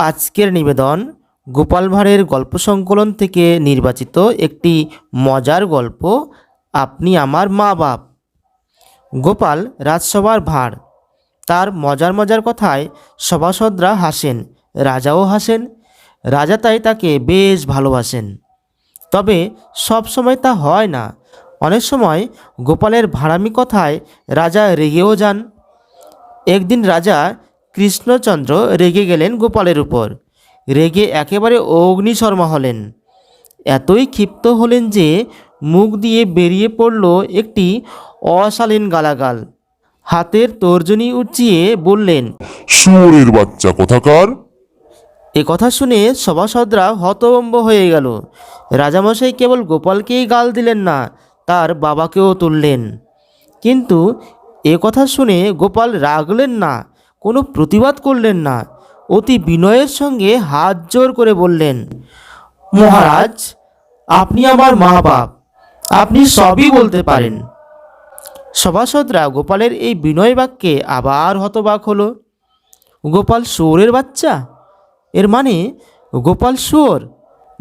আজকের নিবেদন গোপাল ভাঁড়ের গল্প সংকলন থেকে নির্বাচিত একটি মজার গল্প, আপনি আমার মা বাপ। গোপাল রাজসভার ভাঁড়। তার মজার মজার কথায় সভাসদরা হাসেন, রাজাও হাসেন, রাজা তাই তাকে বেশ ভালোবাসেন। তবে সব সময় তা হয় না। অনেক সময় গোপালের ভাড়ামি কথায় রাজা রেগেও যান। একদিন রাজা কৃষ্ণচন্দ্র রেগে গেলেন গোপালের উপর। রেগে একেবারে অগ্নিশর্মা হলেন। এতই ক্ষিপ্ত হলেন যে মুখ দিয়ে বেরিয়ে পড়ল একটি অশালীন গালাগাল। হাতের তর্জনী উঁচিয়ে বললেন শুয়োরের বাচ্চা কোথাকার? এ কথা শুনে সভাসদরা হতভম্ব হয়ে গেল। রাজামশাই কেবল গোপালকেই গাল দিলেন না তার বাবাকেও তুললেন। কিন্তু এ কথা শুনে গোপাল রাগলেন না। কোনো প্রতিবাদ করলেন না। অতি বিনয়ের সঙ্গে হাত জোর করে বললেন, মহারাজ, আপনি আমার মা বাপ আপনি সবই বলতে পারেন। সভাসদরা গোপালের এই বিনয় বাক্যে আবার হতবাক হলো, গোপাল শুয়োরের বাচ্চা? এর মানে গোপাল শুয়োর?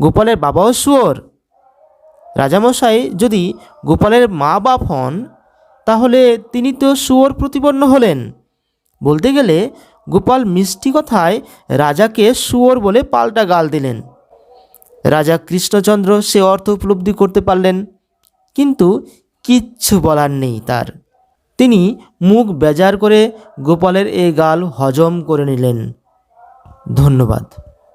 গোপালের বাবাও শুয়োর? রাজামশাই, যদি গোপালের মা বাপ হন, তাহলে তিনি তো শুয়োর প্রতিপন্ন হলেন। বলতে গেলে গোপাল মিষ্টি কথায় রাজাকে শুয়োর বলে পাল্টা গাল দিলেন। রাজা কৃষ্ণচন্দ্র সে অর্থ উপলব্ধি করতে পারলেন, কিন্তু কিচ্ছু বলার নেই তার। তিনি মুখ বেজার করে গোপালের এই গাল হজম করে নিলেন। ধন্যবাদ।